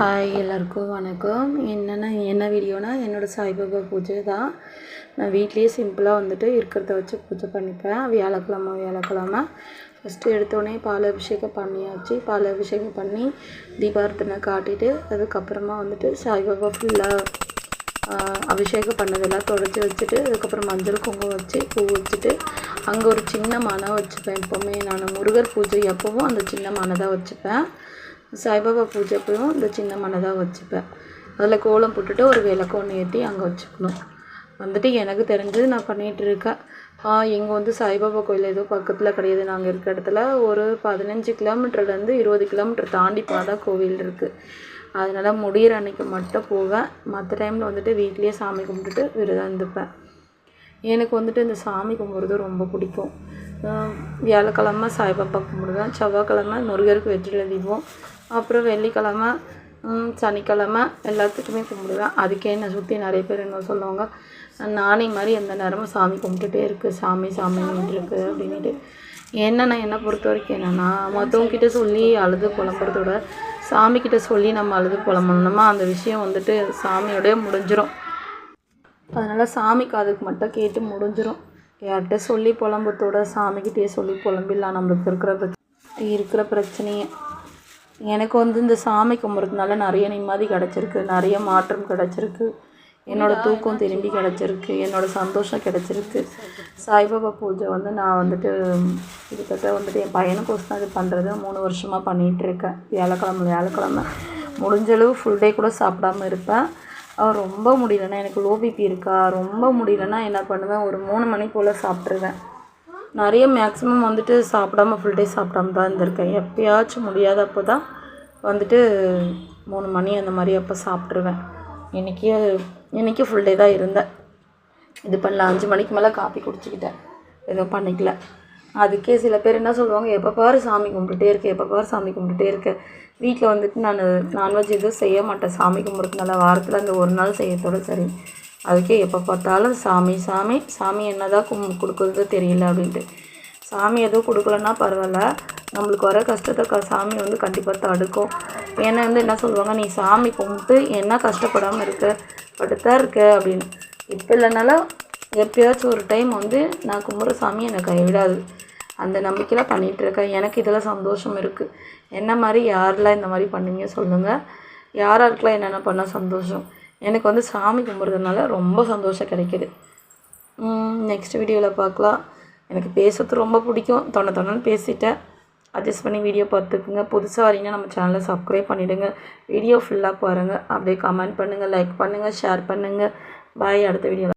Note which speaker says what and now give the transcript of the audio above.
Speaker 1: Hi எல்லாருக்கும் வணக்கம். என்னென்னா என்ன வீடியோனால் என்னோடய சாய்பாபா பூஜை தான். நான் வீட்லேயே சிம்பிளாக வந்துட்டு இருக்கிறத வச்சு பூஜை பண்ணிப்பேன். வியாழக்கிழமை வியாழக்கிழமை. ஃபஸ்ட்டு எடுத்தோடனே பால் அபிஷேகம் பண்ணியாச்சு. பால் அபிஷேகம் பண்ணி தீபார்த்தனை காட்டிட்டு அதுக்கப்புறமா வந்துட்டு சாய்பாபா ஃபுல்லாக அபிஷேகம் பண்ணதெல்லாம் தொடச்சி வச்சுட்டு அதுக்கப்புறம் மஞ்சள் குங்குமம் வச்சு பூ வச்சுட்டு அங்கே ஒரு சின்ன மனை வச்சுப்பேன். எப்போவுமே நான் முருகர் பூஜை எப்போவும் அந்த சின்ன மனை தான் வச்சுப்பேன். சாய்பாபா பூஜை அப்பவும் இந்த சின்ன மனை தான் வச்சுப்பேன். அதில் கோலம் போட்டுட்டு ஒரு விளக்கு ஒன்று ஏற்றி அங்கே வச்சுக்கணும். வந்துட்டு எனக்கு தெரிஞ்சது நான் பண்ணிகிட்ருக்கேன் இங்கே வந்து சாய்பாபா கோயில் எதுவும் பக்கத்தில் கிடையாது. நாங்கள் இருக்க இடத்துல ஒரு பதினஞ்சு கிலோமீட்டர்லேருந்து இருபது கிலோமீட்டர் தாண்டி போனால் தான் கோவில் இருக்குது அதனால் முடிகிற அன்னைக்கு மட்டும் போவேன். மற்ற டைமில் வந்துட்டு வீட்லேயே சாமி கும்பிட்டுட்டு விரதம் இருந்துப்பேன். எனக்கு வந்துட்டு இந்த சாமி கும்பிட்றது ரொம்ப பிடிக்கும். வியாழக்கிழமை சாய்பாபா கும்பிடுவேன். செவ்வாய்க்கிழமை முருகருக்கு வெற்றில தீபம். அப்புறம் வெள்ளிக்கிழமை சனிக்கிழமை எல்லாத்துக்குமே கும்பிடுவேன். அதுக்கே என்னை சுற்றி நிறைய பேர் என்ன சொல்லுவாங்க நானே மாதிரி எந்த நேரமும் சாமி கும்பிட்டுட்டே இருக்குது சாமி சாமி இருக்குது அப்படின்ட்டு என்னென்ன என்னை பொறுத்த வரைக்கும் என்னென்னா மற்றவங்கிட்ட சொல்லி அழுது புலம்புறதோட சாமிக்கிட்ட சொல்லி நம்ம அழுது புலம்புனோமா அந்த விஷயம் வந்துட்டு சாமியோடய முடிஞ்சிடும் அதனால் சாமி காதுக்கு மட்டும் கேட்டு முடிஞ்சிடும் யார்கிட்ட சொல்லி புலம்பத்தோட சாமிக்கிட்டே சொல்லி புலம்பிடலாம். நம்மளுக்கு இருக்கிற பிரச்சனை இருக்கிற பிரச்சனையே. எனக்கு வந்து இந்த சாமி கும்பிட்றதுனால நிறைய நிம்மதி கிடச்சிருக்கு. நிறைய மாற்றம் கிடச்சிருக்கு. என்னோடய தூக்கம் திரும்பி கிடச்சிருக்கு. என்னோடய சந்தோஷம் கிடச்சிருக்கு. சாய்பாபா பூஜை வந்து நான் வந்துட்டு கிட்டத்தட்ட வந்துட்டு என் பையனுக்கோசம் தான் இது பண்ணுறது மூணு வருஷமாக பண்ணிகிட்ருக்கேன் வியாழக்கிழம வியாழக்கிழம. முடிஞ்சளவு ஃபுல் டே கூட சாப்பிடாம இருப்பேன். ரொம்ப முடியலன்னா எனக்கு லோ பிபி இருக்கா? ரொம்ப முடியலன்னா என்ன பண்ணுவேன்? ஒரு மூணு மணி போல் சாப்பிட்ருவேன் நிறைய மேக்ஸிமம் வந்துட்டு சாப்பிடாம ஃபுல் டே சாப்பிடாம தான் இருந்திருக்கேன். எப்போயாச்சும் முடியாதப்போ தான் வந்துட்டு மூணு மணி அந்த மாதிரி அப்போ சாப்பிட்ருவேன் இன்றைக்கி இன்றைக்கி ஃபுல் டே தான் இருந்தேன். இது பண்ணல அஞ்சு மணிக்கு மேலே காப்பி குடிச்சிக்கிட்டேன். எதுவும் பண்ணிக்கல. அதுக்கே சில பேர் என்ன சொல்லுவாங்க எப்போ பாரு சாமி கும்பிட்டுட்டே இருக்க எப்போ பாரு சாமி கும்பிட்டுட்டே இருக்க. வீட்டில் வந்துட்டு நான் நான்வெஜ் எதுவும் செய்ய மாட்டேன். சாமி கும்பிட்றதுனால வாரத்தில் அந்த ஒரு நாள் செய்யத்தோட சரி. அதுக்கே எப்போ பார்த்தாலும் சாமி சாமி சாமி என்ன தான் கும் கொடுக்குறது தெரியல அப்படின்ட்டு. சாமி எதுவும் கொடுக்கலன்னா பரவாயில்ல. நம்மளுக்கு வர கஷ்டத்தை க சாமி வந்து கண்டிப்பாக தடுக்கும். ஏன்னா வந்து என்ன சொல்லுவாங்க நீ சாமி கும்பிட்டு என்ன கஷ்டப்படாமல் இருக்க? பட்டுத்தான் இருக்க? அப்படின்னு. இப்போ இல்லைனாலும் எப்பயாச்சும் ஒரு டைம் வந்து நான் கும்பிட்ற சாமி என்னை கைவிடாது. அந்த நம்பிக்கையில் பண்ணிகிட்ருக்கேன் எனக்கு இதில் சந்தோஷம் இருக்குது என்ன மாதிரி யாரெல்லாம் இந்த மாதிரி பண்ணுவீங்க சொல்லுங்கள் யாராருக்கெல்லாம் என்னென்ன பண்ணால் சந்தோஷம்? எனக்கு வந்து சாமி கும்பிட்றதுனால ரொம்ப சந்தோஷம் கிடைக்கிது. நெக்ஸ்ட் வீடியோவில் பார்க்கலாம். எனக்கு பேசுறது ரொம்ப பிடிக்கும். தொண்ண தொண்ணன்னு பேசிட்டேன். அட்ஜஸ்ட் பண்ணி வீடியோ பார்த்துக்குங்க. புதுசாக வரீங்கன்னா நம்ம சேனலை சப்ஸ்கிரைப் பண்ணிவிடுங்க வீடியோ ஃபுல்லாக பாருங்கள் அப்படியே கமெண்ட் பண்ணுங்கள் லைக் பண்ணுங்கள் ஷேர் பண்ணுங்கள் பாய் அடுத்த வீடியோவில்